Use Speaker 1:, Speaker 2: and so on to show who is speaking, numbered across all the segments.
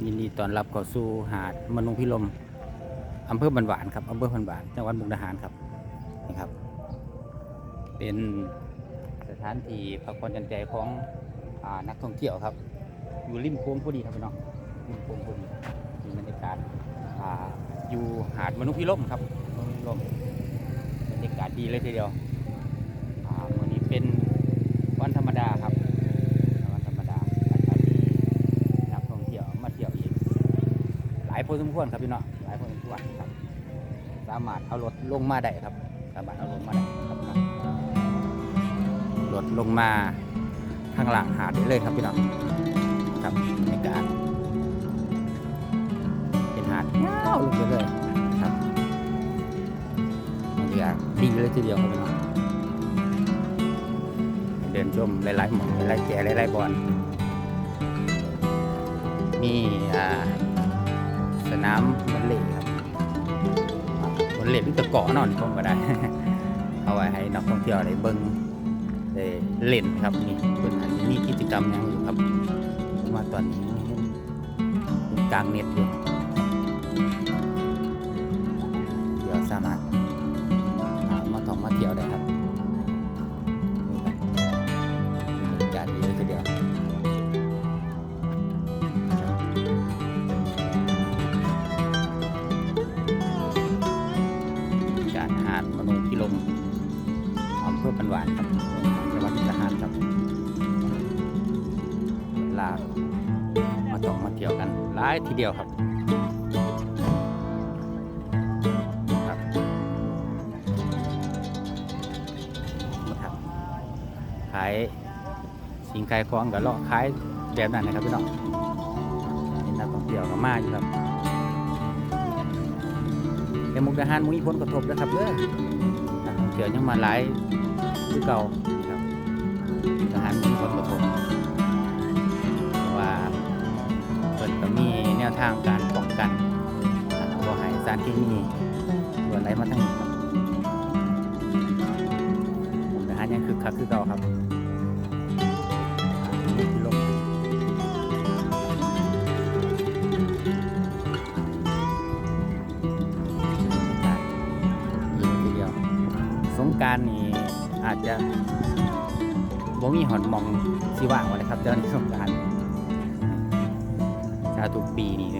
Speaker 1: ยินดีต้อนรับเข้าสู่หาดมนุงพิลมอำเภอบันหวานครับอำเภอบันหวานจังหวัดมุกดาหารครับนี่ครับ เป็นสถานที่พักผ่อนหย่อนใจของอนักท่องเที่ยวครับ อยู่ริมโค้งพอดีครับพี่น้องริมโค้งพอดีมีบรรยากาศอยู่หาดมนุงพิลมครับมนุงพิลมบรรยากาศดีเลยทีเดียวอ่าวันนี้เป็นวันธรรมดาครับ วันธรรมดาอาจจะมีนักท่องเที่ยวมาเที่ยวอีก หลายพอ สมควรครับพี่น้องหลายพอสมควรครับ สามารถเอารถลงมาได้ครับ สามารถเอารถมาได้ครับรถลงมาข้างหลังหาดได้เลยครับพี่น้องครับบรรยากาศเป็นหาดยาวลงไปเลยครับบรรยากาศดีเลยทีเดียวครับพี่น้องเดินชมหลายๆหมองหลายๆแก่หลายๆบอลมีอ่า นามบอลเล่ครับอ่าบอลเล่ตะเกาะนอนผมก็ได้ เอาไว้ให้นักท่องเที่ยวได้เบิ้งเล่นครับนี่เป็นอันนี้กิจกรรมยังอยู่ครับ มาตอนนี้กลางเน็ตอยู่ ทีเดียวครับครับขายสินขาของกับเลาะขายแบบนั้นนะครับพี่น้องเป็นนักท่องเที่ยวก็มาอยู่ครับแต่มุกดาหารมุ้ยผลกระทบนะครับเด้อนักท่องเที่ยวยังมาหลายคือเก่าครับมุกดาหาร แนวทางการป้องกันอ่าบ่ให้สารเคมีตัวไหลมาทั้งนี้ครับมุกดาหารยังคึกคักคือเก่าครับลงยิงทีเดียวสงกรารนี่อาจจะบ่มีหอนมองสิว่างวันเลยครับเจ้าในสงกรารชาทุกปีนี่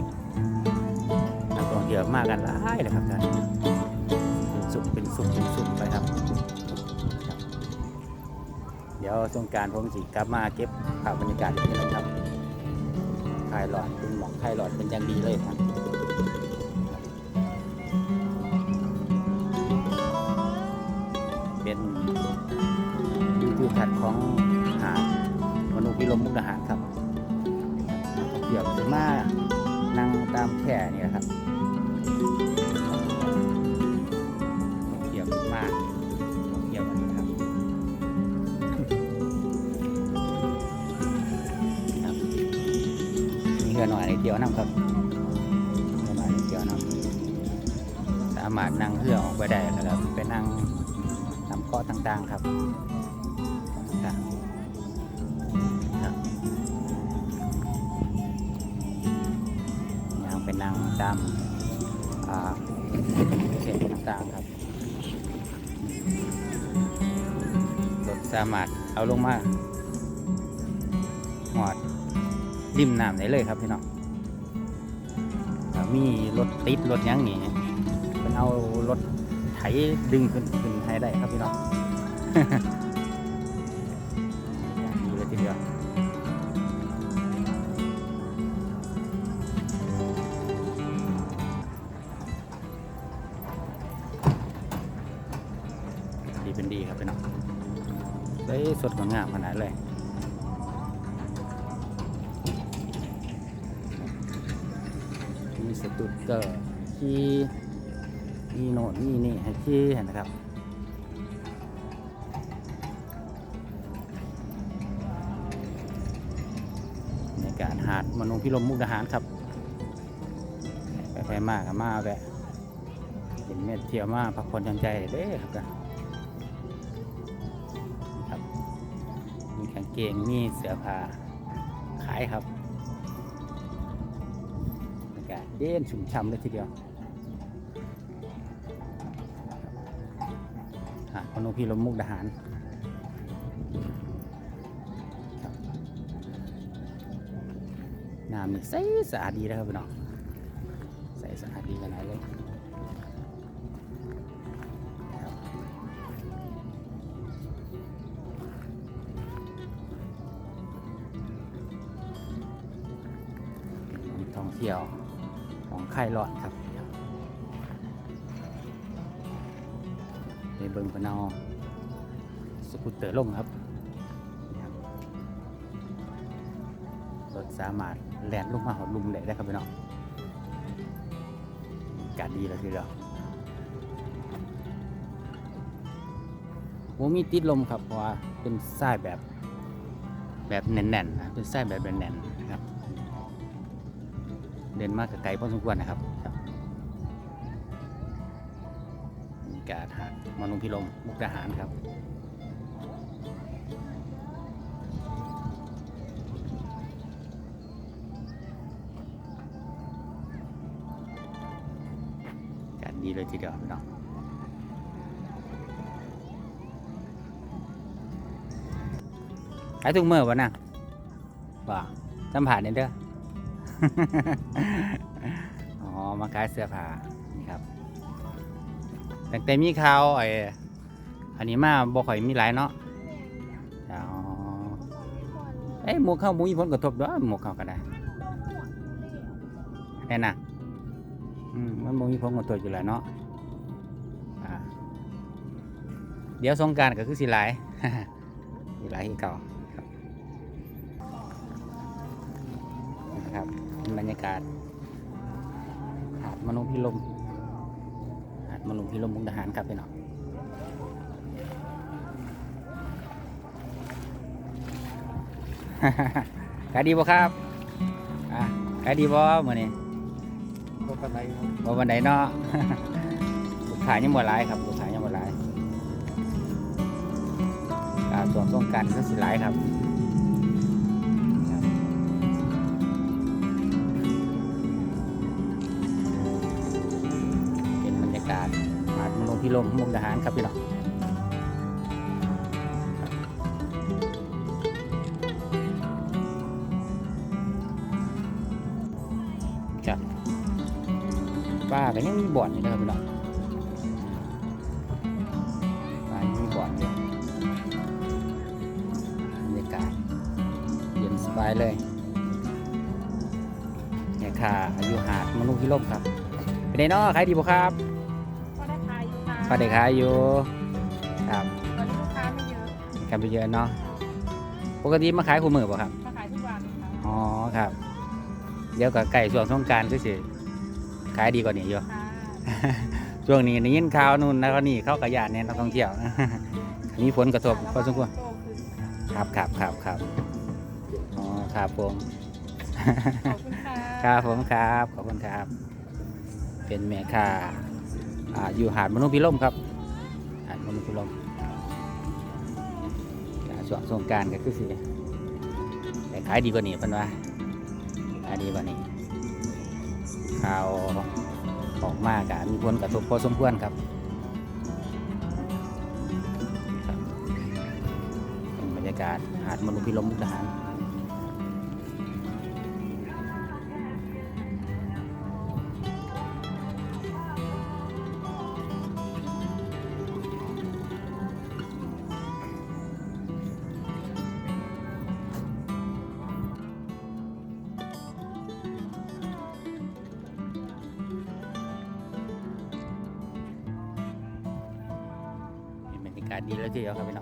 Speaker 1: นักท่องเที่ยวมากันหลายเลยครับท่านเป็นสุขเป็นสุขเป็นสุขไปครับ เดี๋ยวสงกรารผมสิกลับมาเก็บภาพบรรยากาศอีกทีนะครับถ่ายหลอดเป็นหมอกถ่ายหลอดเป็นอย่างดีเลยครับเป็นวิวทิวทัศน์ของหาดมนุษย์พิลมมุกดาหารครับ มานั่งตามแค่นี่ครับเดี๋ยวมากเดี๋ยวกันะครับครับมีเรือหน่อยในเที่ยวน้ำครับเรือหน่อยในเที่ยวน้ำสามารถนั่งเรือออกไปได้แล้วครับไปนั่งตามเกาะต่างๆครับครับคางไปนั่งตามเส้นต่างๆครับรถสามารถเอาลงมาหอดริมน้ำได้เลยครับพี่น้องมีรถติดรถยังนี่เป็นเอารถไถดึงขึ้นขึ้นให้ได้ครับพี่น้อง สดงดงามขนาดเลยมีสตูดเกอร์ที่มีโน่นมีนี่ให้ที่เห็นนะครับในการหาดมนุงพิลมมุกดาหารครับไปไปมากกับมาแวะเห็นเม็ดเทียวมาพักผ่อนย่อนใจเด้ครับ เกงมีเสื้อผ้าขายครับเด่นชุ่มฉ่ำเลยทีเดียวหาดพนมพิรมมุกดาหารน้ำนี่ใสสะอาดดีนะครับพี่น้องใสสะอาดดีขนาดเลย เกี่ยวของไข่หลอดครับในเบิงพนอาสกูตเตอร์ลงครับนี่ครับ รถสามารถแล่นลงมาหอดลุมได้ได้ครับพี่น้องอากาศดีเลยทีเดียวผมมีติดลมครับเพราะว่าเป็นทรายแบบแบบแน่นๆนะเป็นทรายแบบแน่นๆ เดินมากไกลพอสมควรนะครับครับกาศหาดมนุพิลมมุกดาหารครับกาศดีเลยทีเดียวพี่น้องขายถุงมือวะนะบ่สัมผัสเนี่ยเด้อ อ๋อ มาขายเสื้อผ้านี่ครับแต่แต่มีข่าวไอ้อันนี้มาบ่ค่อยมีหลายเนาะอ๋อเอ้ยหมวกเข้าหมูมีผลกระทบด้วยหมวกเข้าก็ได้แน่น่ะอืมมันบ่มีผลกระทบอยู่แล้วเนาะอ่าเดี๋ยวสงการก็คือสิหลายสิหลายคือเก่า บรรยากาศ หาดมนุพิลมหาดมนุพิลมมุกดาหารครับพี่น้องขายดีบ่ครับอะขายดีบ่มื้อนี้
Speaker 2: ก็กันไรครับ
Speaker 1: บ่วันใดเนาะลูกค้ายังบ่หลายครับลูกค้ายังบ่หลายการส่วนสงการก็สิหลายครับ ลมมุกดาหารครับพี่น้องครับป้าก็ยังมีบ่อนอยู่นะครับพี่น้องป้ายังมีบ่อนอยู่บรรยากาศเย็นสบายเลยเนี่ยค่ะอายุหาดมนุษย์พิลมครับเป็นไงเนาะขายดีบ่ครับ
Speaker 3: อยู่ค่ะ
Speaker 1: ก็ได้ขายอยู่ครับ
Speaker 3: ตอนนี้ลูกค้าไม่เยอะ
Speaker 1: กันไปเยอะเนาะปกติมาขายคู่มือบ่ครับ
Speaker 3: มาขายทุกวันค่ะ
Speaker 1: อ๋อครับ เดี๋ยวกับไก่ช่วงสงกรารก็สิขายดีกว่านี้อยู่
Speaker 3: ค่ะ
Speaker 1: ช่วงนี้ได้ยินข่าวนู่นแล้วก็นี่เข้ากระยานเนี่ยนักท่องเที่ยว มีผลกระทบพอสมควร
Speaker 3: โตขึ้น
Speaker 1: ครับครับครับครับอ๋อครับผม
Speaker 3: ขอบคุณค่ะ
Speaker 1: ครับผมครับ ขอบคุณครับ เป็นแม่ค้า อยู่หาดมนุษย์พิลมครับหาดมนุษย์พิลมอ่าช่วงสงการก็คือสิแต่ขายดีกว่านี้พันว่าขายดีกว่านี้ข่าวออกมากะมีผลกระทบพอสมควรครับบเป็นบรรยากาศหาดมนุษย์พิลมมุกดาหาร ดีแล้วทีเดียวครับพี่น้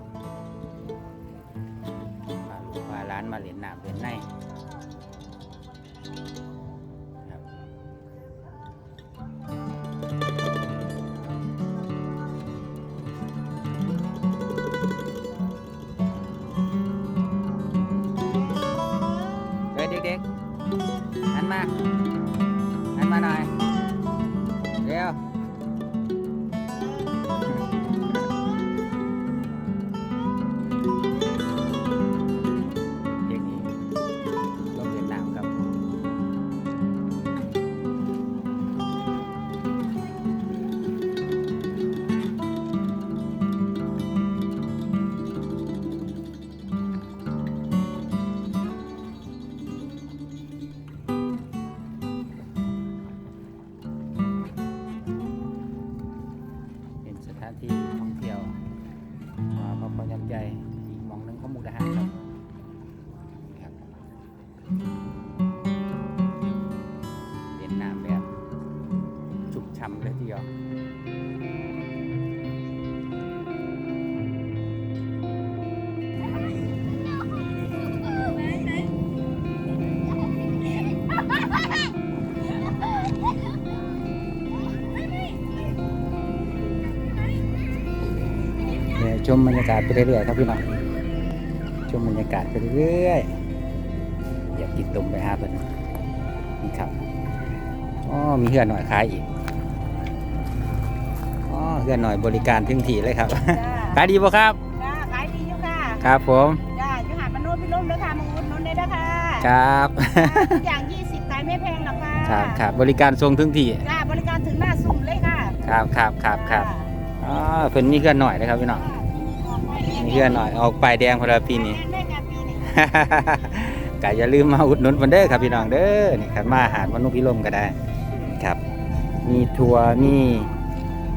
Speaker 1: อง มบรรยากาศไปเรื่อยๆครับพี่น้องชมบรรยากาศไปเรื่อยๆอยากกินตุ่มไปหาเพิ่นนี่ครับอ๋อมีเฮือนหน่อยขายอีกอ๋อเฮือนหน่อยบริการถึงที่เลยครับ
Speaker 3: จ้า
Speaker 1: ขายดีบ่ครับ
Speaker 3: จ้าขายดีอยู่ค่ะ
Speaker 1: ครับผม
Speaker 3: จ้าอยู่หาดมนุษย์พี่ลุ่มด้วยค่ะมาอุดหนุนได้ด้วยค่ะ
Speaker 1: ครับ
Speaker 3: จ้าทุกอย่าง20ขายไม่แพงหรอกค่ะ
Speaker 1: ครับครับบริการทรงถึงที่
Speaker 3: จ้าบริการถึงหน้าสุ่มเลยค่ะ
Speaker 1: ครับครับครับครับอ๋อเพิ่นมีเฮือนหน่อยนะครับพี่น้องมี เฮือนหน่อยออกป้ายแดงพอดีปีนี้
Speaker 3: แม่งานปีนี้
Speaker 1: ก็อย่าลืมมาอุดหนุนเพิ่นเด้อครับพี่น้องเด้อนี่ครับมาหาดมนุษย์พิรมก็ได้ครับ มีทัวร์มี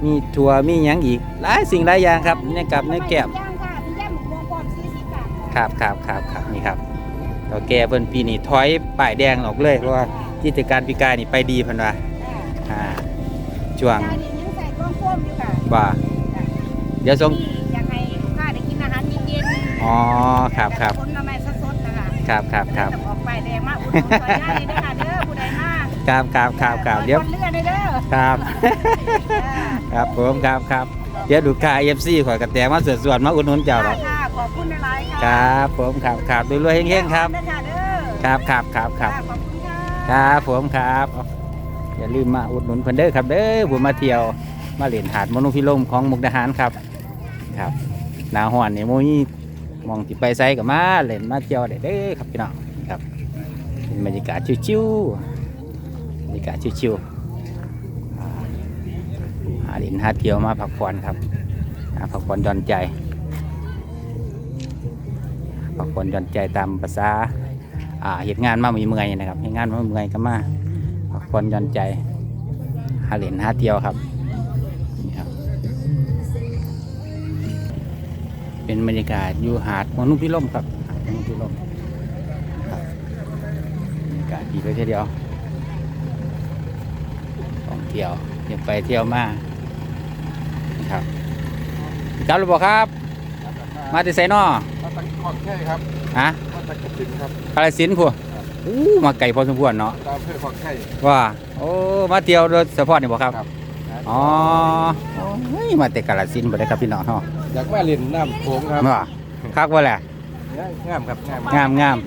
Speaker 1: มีทัวร์มีหยังอีกหลายสิ่งหลายอย่างครับในกับในแก้ม
Speaker 3: ย่างค่ะมีย่างหมูพวงปลอม40ค่ะ
Speaker 1: ครับครับครับครับนี่ครับเราแก่เพิ่นปีนี้ถอยป้ายแดงออกเลยเพราะว่ากิจการปีกายนี่ไปดีเพิ่นว่า
Speaker 3: จ้า
Speaker 1: อ่าช่วง
Speaker 3: จ้านี่ยังใส่กล้องโฟมอยู่ค่ะ
Speaker 1: ว่าเดี๋ยวส่ง
Speaker 3: อ๋อ
Speaker 1: ครับครับ
Speaker 3: ผลไม้สดๆนะคะ
Speaker 1: ครับครับครับ
Speaker 3: จะออกไปแดงมากอุดหนุนซอยย่าเลยเด้อค่ะเด้อผู้ใดมา
Speaker 1: ครับครับครับครับเดี๋ยว
Speaker 3: คนเลือดเลยเด้อ
Speaker 1: ครับ
Speaker 3: จ้า
Speaker 1: ครับผมครับครับเดี๋ยวดูค่า FC ข่อยกระแตมาสวดๆมาอุดหนุนเจ้าดอก
Speaker 3: ค่ะขอบคุณหลายๆค่ะ
Speaker 1: ครับผมครับครับรวยๆเฮงๆครับ
Speaker 3: เด้อค่ะเด้อ
Speaker 1: ครับครับครับครับ
Speaker 3: ขอบคุณค่ะ
Speaker 1: ครับผมครับอย่าลืมมาอุดหนุนเพิ่นเด้อครับเด้อผมมาเที่ยวมาเล่นหาดมนุพิลมของมุกดาหารครับ ครับหนาฮ้อนนี่โมนี่ มองที่ไปไซกับมาเล่นมาเที่ยวได้เด้ครับพี่น้องครับเป็นบรรยากาศชิวๆบรรยากาศชิวๆหาเล่นหาเที่ยวมาพักผ่อนครับพักผ่อนหย่อนใจพักผ่อนหย่อนใจตามภาษาอ่าเหตุงานมามีเมื่อยนะครับเหตุงานมาเมื่อยก็มาพักผ่อนหย่อนใจหาเหรียญหาเที่ยวครับ เป็นบรรยากาศอยู่หาดมนุพิลมครับหาดมนุพิลมครับบรรยากาศดีเลยทีเดียวท่องเที่ยวเที่ยวไปเที่ยวมานะครับเจ้าลูกบอกครับ มาที่ไซนอ
Speaker 2: มาตั้งขอบแค่ครับ
Speaker 1: ฮะ
Speaker 2: มาตั้งกระสินครับ
Speaker 1: กาลสินธุ์พัวอู้มาไกลพอสมควรเนาะ
Speaker 2: ตามเพื่อขอบแค่
Speaker 1: ว่าโอ้มาเที่ยวโดยเฉพาะนี่บ่ครับ
Speaker 2: ครับ
Speaker 1: อ๋อโอ้ยมาแต่กาลสินธุ์บ่ได้ครับพี่น้องเนาะ
Speaker 2: อยากมาเล่นน้ำโขงครับ
Speaker 1: ว่าคักว่าแหละ
Speaker 2: งามครับงาม
Speaker 1: งามงาม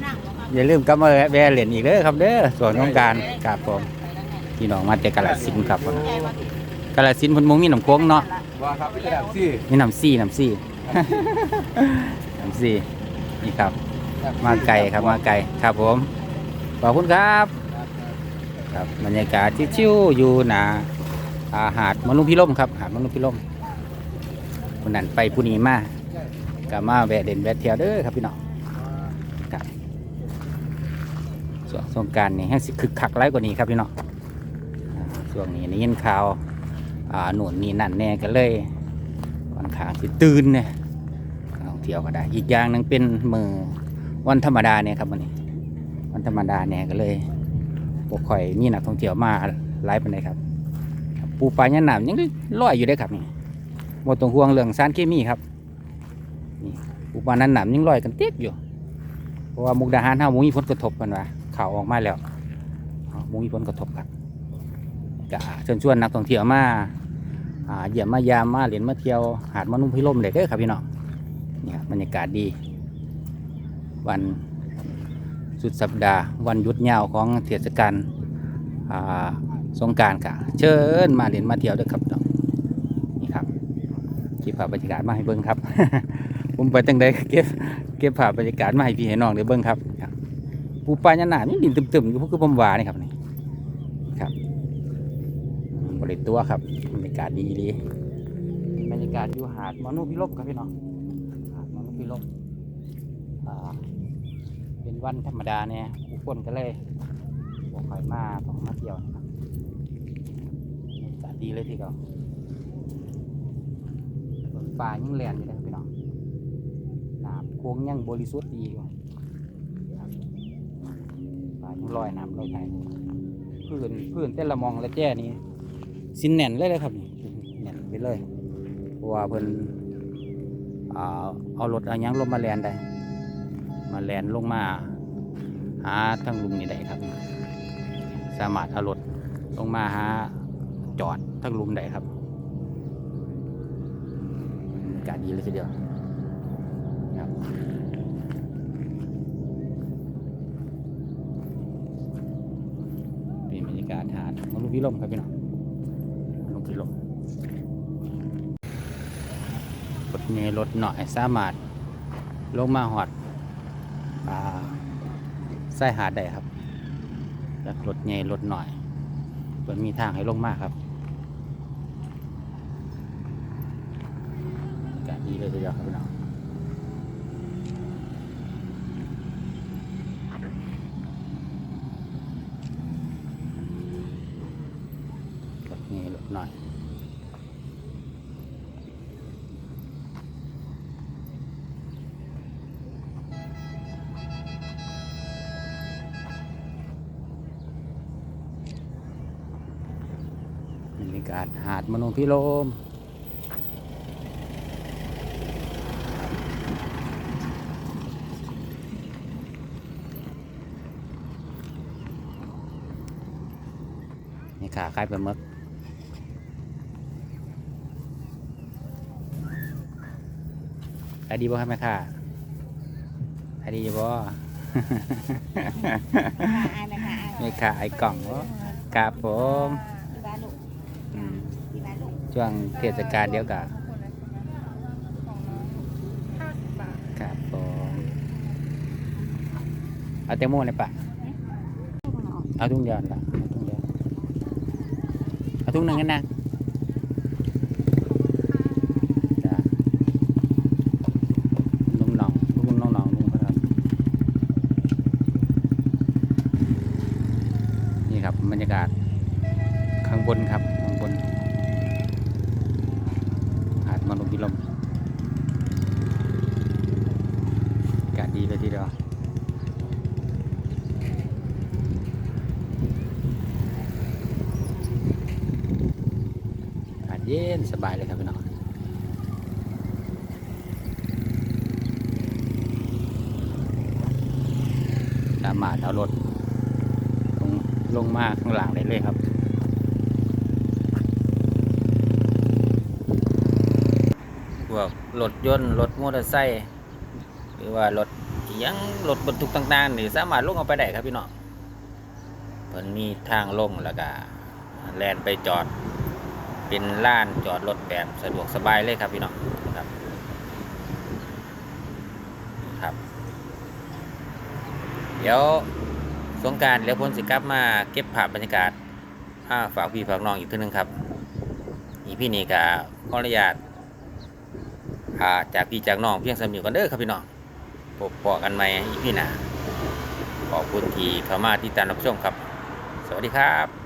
Speaker 1: อย่าลืมกลับมาแวะเล่นอีกเด้อครับเด้อส่วนของกรารครับผมพี่น้องมาแต่กาลสินธุ์ครับผมกาลสินธุ์เพิ่นบ่มีน้ำโค้งเนาะ
Speaker 2: ว่าครับพี่กระดาษซี่
Speaker 1: มีน้ำซี่น้ำซี่ น้ำซี่นี่ครับ มาไกลครับมาไกลครับผม ขอบคุณครับ ครับบรรยากาศชิวๆอยู่หนาอาหาดมนุพิลมครับหาดมนุพิลม คนนั้นไปผู้นี้มาก็มาแวะเด่นแวะเที่ยวเด้อครับพี่น้องครับส่วนสงการนี่ให้สิคึกคักไร้กว่านี้ครับพี่น้องช่วงนี้ได้ยินข่าวอ่าหนุนนี่นั่นแน่กันเลยค่อนข้างสิตื่นเนี่ยท่องเที่ยวก็ได้ อีกอย่างหนึงเป็นมือวันธรรมดาเนี่ยครับวันนี้ วันธรรมดาเนี่ยก็เลยบกข่อยมีนักท่องเที่ยวมาหลายปานใดครับ ปูปลายันหนามยังลอยอยู่ได้ครับนี่ หมดตรงห่วงเรื่องสารเคมีครับนี่ปูปานั้นหนามยังลอยกันเต็กอยู่ เพราะว่ามุกดาหารเฮามุมีผลกระทบกันว่าข่าวออกมาแล้วอ่ามุมีผลกระทบครับจะเชิญชวนนักท่องเที่ยวมาเยี่ยมมายามมาเล่นมาเที่ยวหาดมนุษย์พิลมเลยเด้อครับพี่น้องนี่ครับบรรยากาศดี วันสุดสัปดาห์ วันหยุดยาวของเทศกาลสงการค่ะ เชิญมาเล่นมาเที่ยวด้วยครับน้อง ก็บภาพบรรยากาศมาให้เบิ้งครับ ผมไปตั้งใดเก็บเก็บภาพบรรยากาศมาให้พี่ให้น้องได้เบิ้งครับปูปลายันหนานี่ดินตึมๆอยู่พวกคือผมวานี่ครับนี่ครับบริตัวครับบรรยากาศดีดีบรรยากาศอยู่หาดมนุพิลมครับพี่น้องหาดมนุพิลมอ่าเป็นวันธรรมดาเนี่ยผู้คนก็เลยบอกคอยมาต้องมาเที่ยวนะครับบรรยากาศดีเลยทีเดียว ฟ้ายังแรงอยู่เลยพี่น้องน้ำโค้งยังบริสุทธิ์ดีอยู่ฟ้ายังลอยน้ำลอยไทยพื้นพื้นแต่ละมองละแจ้นี่สินแน่นเลยเลยครับแน่นไปเลยเพราะว่าเพิ่นอ่าเอารถเอายังลงมาแลนได้ มาแลนลงมาหาทั้งลุมนี่ได้ครับ สามารถเอารถลงมาหาจอดทั้งลุมได้ครับากาศดีเลยทีเดียวเป็นบรรยากาศหาดมนุพิลมครับพี่น้องมนุพิลมรถเมล์รถหน่อยสามารถลงมาหอดใส่หาดได้ครับจากรถเมล์รถหน่อยเปิดมีทางให้ลงมากครับอากาศ ดีเลยทีเดียวครับพี่น้องนี้รถหน่อยบรรยากาศหาดมโนพิโลมนี่ ขาคล้ายปลาหมึกขายดีบ่ครับแม่ค่ะขายดีอยู่บ่
Speaker 3: อายนะคะ
Speaker 1: แม่ค่ะไอ้กล่องบ่ครับผม
Speaker 3: ที่บ้านลูก
Speaker 1: อืม
Speaker 3: ที่บ้านลูก
Speaker 1: ช่วงเทศกาลเดียวกับ
Speaker 3: ห้าสิบบาท
Speaker 1: ครับผมเอาแตงโมเลยปะเอาทุ่งเดียวละ นุ่งเดียวเอาทุ่งหนึ่งกันนะนุ่มหนองนุ่มน้องหนองนุ่มครับนี่ครับบรรยากาศข้างบนครับข้างบนหาดมนุพิลมอากาศดีเลยทีเดียวอากาศ เย็นสบายเลยครับพี่น้องสามารถเอารถลงลงมาข้างหลังได้เลยครับพวกรถยนต์รถมอเตอร์ไซค์หรือว่ารถยังรถบรรทุกต่างๆนี่สามารถลงเอาไปได้ครับพี่น้องเพิ่นมีทางลงแล้วก็แลนไปจอด เป็นลานจอดรถแบบสะดวกสบายเลยครับพี่น้องครับครับ เดี๋ยวสงกรารแล้วพ้นสิกลับมาเก็บภาพบรรยากาศาฝากพี่ฝากน้องอีกทีนึงครับอีพี่นี่ก็ขออนุญาตาจากพี่จากน้องเพียงสำนึกกันเด้อครับพี่น้องพบปะกันใหม่อีพี่หน้าขอบคุณที่เข้ามาที่ตามรับชมครับ สวัสดีครับ